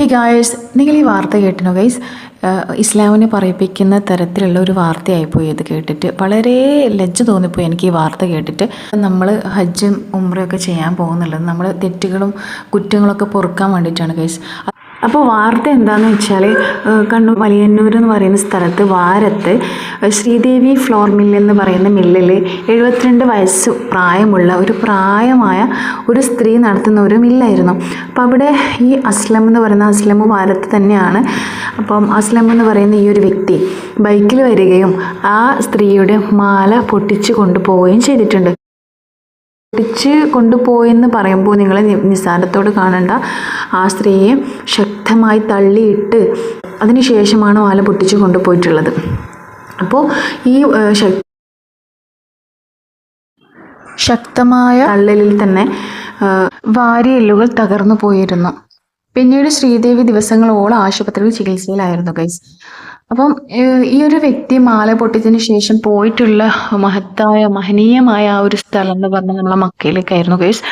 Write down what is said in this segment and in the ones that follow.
Hey guys നിങ്ങൾ ഈ വാർത്ത കേട്ടിനോ ഗൈസ് ഇസ്ലാമിനെ പറയിപ്പിക്കുന്ന തരത്തിലുള്ള ഒരു വാർത്തയായിപ്പോയി ഇത് കേട്ടിട്ട്. വളരെ ലജ്ജ തോന്നിപ്പോയി എനിക്ക് ഈ വാർത്ത കേട്ടിട്ട്. നമ്മൾ ഹജ്ജും ഉമ്രയൊക്കെ ചെയ്യാൻ പോകുന്നുള്ളത് നമ്മൾ തെറ്റുകളും കുറ്റങ്ങളൊക്കെ പൊറുക്കാൻ വേണ്ടിയിട്ടാണ് ഗൈസ് അപ്പോൾ വാർത്ത എന്താണെന്ന് വെച്ചാൽ കണ്ണൂർ വലിയന്നൂർ എന്ന് പറയുന്ന സ്ഥലത്ത് വാരത്ത് ശ്രീദേവി ഫ്ലോർ മില്ല് എന്ന് പറയുന്ന മില്ലിൽ എഴുപത്തിരണ്ട് വയസ്സ് പ്രായമുള്ള ഒരു പ്രായമായ ഒരു സ്ത്രീ നടത്തുന്ന ഒരു മില്ലായിരുന്നു അപ്പോൾ അവിടെ ഈ അസ്ലം എന്ന് പറയുന്ന അസ്ലം വാരത്ത് തന്നെയാണ്. അപ്പം അസ്ലം എന്ന് പറയുന്ന ഈ ഒരു വ്യക്തി ബൈക്കിൽ വരികയും ആ സ്ത്രീയുടെ മാല പൊട്ടിച്ചു കൊണ്ടുപോവുകയും ചെയ്തിട്ടുണ്ട്. പൊട്ടിച്ച് കൊണ്ടുപോയെന്ന് പറയുമ്പോൾ നിങ്ങൾ നിസ്സാരത്തോട് കാണേണ്ട. ആ സ്ത്രീയെ ശക്തമായി തള്ളിയിട്ട് അതിനുശേഷമാണ് ആല പൊട്ടിച്ച് കൊണ്ടുപോയിട്ടുള്ളത്. അപ്പോൾ ഈ ശക്തമായ തള്ളലിൽ തന്നെ വാരിയെല്ലുകൾ തകർന്നു പോയിരുന്നു. പിന്നീട് ശ്രീദേവി ദിവസങ്ങളോളം ആശുപത്രിയിൽ ചികിത്സയിലായിരുന്നു ഗൈസ് അപ്പം ഈ ഒരു വ്യക്തി മാല പൊട്ടിച്ചതിന് ശേഷം പോയിട്ടുള്ള മഹത്തായ മഹനീയമായ ആ ഒരു സ്ഥലം എന്ന് പറഞ്ഞാൽ നമ്മളെ മക്കയിലേക്കായിരുന്നു കേസ്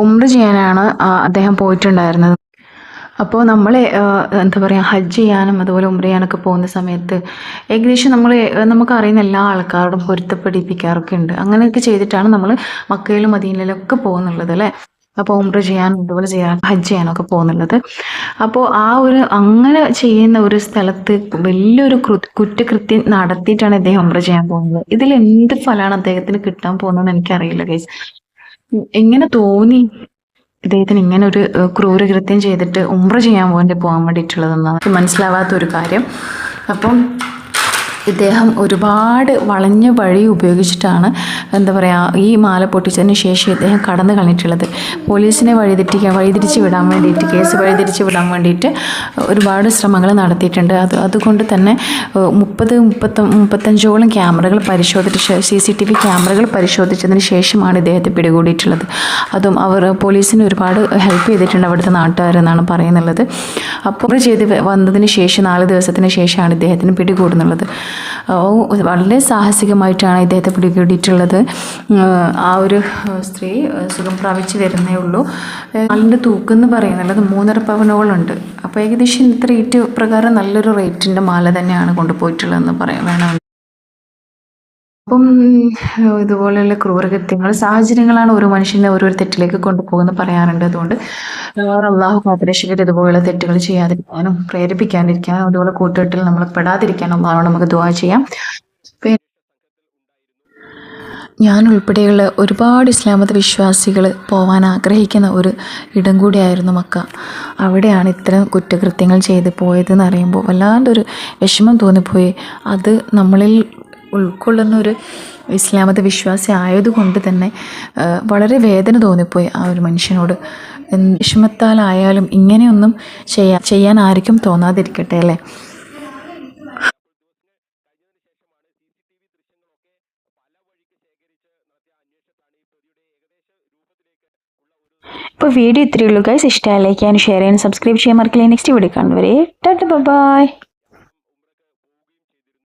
ഉമ്ര ചെയ്യാനാണ് അദ്ദേഹം പോയിട്ടുണ്ടായിരുന്നത്. അപ്പോൾ നമ്മൾ എന്താ പറയുക ഹജ്ജ് ചെയ്യാനും അതുപോലെ ഉമ്ര ചെയ്യാനൊക്കെ പോകുന്ന സമയത്ത് ഏകദേശം നമ്മൾ നമുക്കറിയുന്ന എല്ലാ ആൾക്കാരോടും പൊരുത്തപ്പെടിപ്പിക്കാറൊക്കെ ഉണ്ട്. അങ്ങനെയൊക്കെ ചെയ്തിട്ടാണ് നമ്മൾ മക്കയിലും മദീനിലൊക്കെ പോകുന്നുള്ളത് അല്ലേ? അപ്പോൾ ഉംറ ചെയ്യാനും അതുപോലെ ചെയ്യാൻ ഹജ്ജ് ചെയ്യാനൊക്കെ പോകുന്നുള്ളത്. അപ്പോൾ ആ ഒരു അങ്ങനെ ചെയ്യുന്ന ഒരു സ്ഥലത്ത് വലിയൊരു കുറ്റകൃത്യം നടത്തിയിട്ടാണ് ഇദ്ദേഹം ഉംറ ചെയ്യാൻ പോകുന്നത്. ഇതിൽ എന്ത് ഫലമാണ് അദ്ദേഹത്തിന് കിട്ടാൻ പോകുന്നതെന്ന് എനിക്കറിയില്ല ഗൈസ് എങ്ങനെ തോന്നി ഇദ്ദേഹത്തിന് ഇങ്ങനെ ഒരു ക്രൂരകൃത്യം ചെയ്തിട്ട് ഉംറ ചെയ്യാൻ പോകാൻ പോകാൻ വേണ്ടിയിട്ടുള്ളതെന്നാണ്. മനസ്സിലാവാത്ത ഒരു കാര്യം. അപ്പം ഇദ്ദേഹം ഒരുപാട് വളഞ്ഞ വഴി ഉപയോഗിച്ചിട്ടാണ് എന്താ പറയുക ഈ മാല പൊട്ടിച്ചതിന് ശേഷം ഇദ്ദേഹം കടന്നു കളഞ്ഞിട്ടുള്ളത്. പോലീസിനെ വഴിതെറ്റിക്കാൻ വഴിതിരിച്ച് വിടാൻ വേണ്ടിയിട്ട് കേസ് വഴിതിരിച്ച് വിടാൻ വേണ്ടിയിട്ട് ഒരുപാട് ശ്രമങ്ങൾ നടത്തിയിട്ടുണ്ട്. അത് അതുകൊണ്ട് തന്നെ മുപ്പത് മുപ്പത്ത മുപ്പത്തഞ്ചോളം ക്യാമറകൾ പരിശോധിച്ച് സി സി ടി വി ക്യാമറകൾ പരിശോധിച്ചതിന് ശേഷമാണ് ഇദ്ദേഹത്തെ പിടികൂടിയിട്ടുള്ളത്. അതും അവർ പോലീസിന് ഒരുപാട് ഹെൽപ്പ് ചെയ്തിട്ടുണ്ട് അവിടുത്തെ നാട്ടുകാരെന്നാണ് പറയുന്നുള്ളത്. അപ്പോൾ ചെയ്ത് വന്നതിന് ശേഷം നാല് ദിവസത്തിന് ശേഷമാണ് ഇദ്ദേഹത്തിന് പിടികൂടുന്നുള്ളത്. വളരെ സാഹസികമായിട്ടാണ് ഇദ്ദേഹത്തെ പിടികൂടിയിട്ടുള്ളത്. ആ ഒരു സ്ത്രീ സുഖം പ്രാപിച്ചു വരുന്നേ ഉള്ളൂ. അതിന്റെ ആളിന്റെ തൂക്കം എന്ന് പറയുന്നുള്ളത് മൂന്നര പവനോളുണ്ട് അപ്പോൾ ഏകദേശം ഇന്നത്തെ റേറ്റ് പ്രകാരം നല്ലൊരു റേറ്റിന്റെ മാല തന്നെയാണ് കൊണ്ടുപോയിട്ടുള്ളതെന്ന് പറയാൻ വേണം? അപ്പം ഇതുപോലെയുള്ള ക്രൂരകൃത്യങ്ങൾ സാഹചര്യങ്ങളാണ് ഓരോ മനുഷ്യനെ ഓരോ തെറ്റിലേക്ക് കൊണ്ടുപോകുന്നത് പറയാറുണ്ട്. അതുകൊണ്ട് അള്ളാഹു കാത്തരക്ഷകർ ഇതുപോലുള്ള തെറ്റുകൾ ചെയ്യാതിരിക്കാനും പ്രേരിപ്പിക്കാതിരിക്കാനും അതുപോലെ കൂട്ടുകെട്ടിൽ നമ്മൾ പെടാതിരിക്കാനും അള്ളാഹോട് നമുക്ക് ദുവാ ചെയ്യാം. ഞാൻ ഉൾപ്പെടെയുള്ള ഒരുപാട് ഇസ്ലാമത വിശ്വാസികൾ പോവാൻ ആഗ്രഹിക്കുന്ന ഒരു ഇടം കൂടിയായിരുന്നു മക്ക. അവിടെയാണ് ഇത്തരം കുറ്റകൃത്യങ്ങൾ ചെയ്ത് പോയതെന്ന് അറിയുമ്പോൾ വല്ലാണ്ടൊരു വിഷമം തോന്നിപ്പോയി. അത് നമ്മളിൽ ഉൾക്കൊള്ളുന്ന ഒരു ഇസ്ലാമത വിശ്വാസി ആയതുകൊണ്ട് തന്നെ വളരെ വേദന തോന്നിപ്പോയി ആ ഒരു മനുഷ്യനോട്. വിഷമത്താലായാലും ഇങ്ങനെയൊന്നും ചെയ്യാ ചെയ്യാൻ ആർക്കും തോന്നാതിരിക്കട്ടെ അല്ലേ? ഇപ്പോൾ വീഡിയോ ഇത്രയേ ഉള്ളൂ. ഗൈസ് ഇഷ്ടമായി ലൈക്ക് ചെയ്യാനും ഷെയർ ചെയ്യാനും സബ്സ്ക്രൈബ് ചെയ്യാൻ മറക്കില്ല. നെക്സ്റ്റ് വീഡിയോ കാണുന്നവരെ ടാറ്റ ബൈ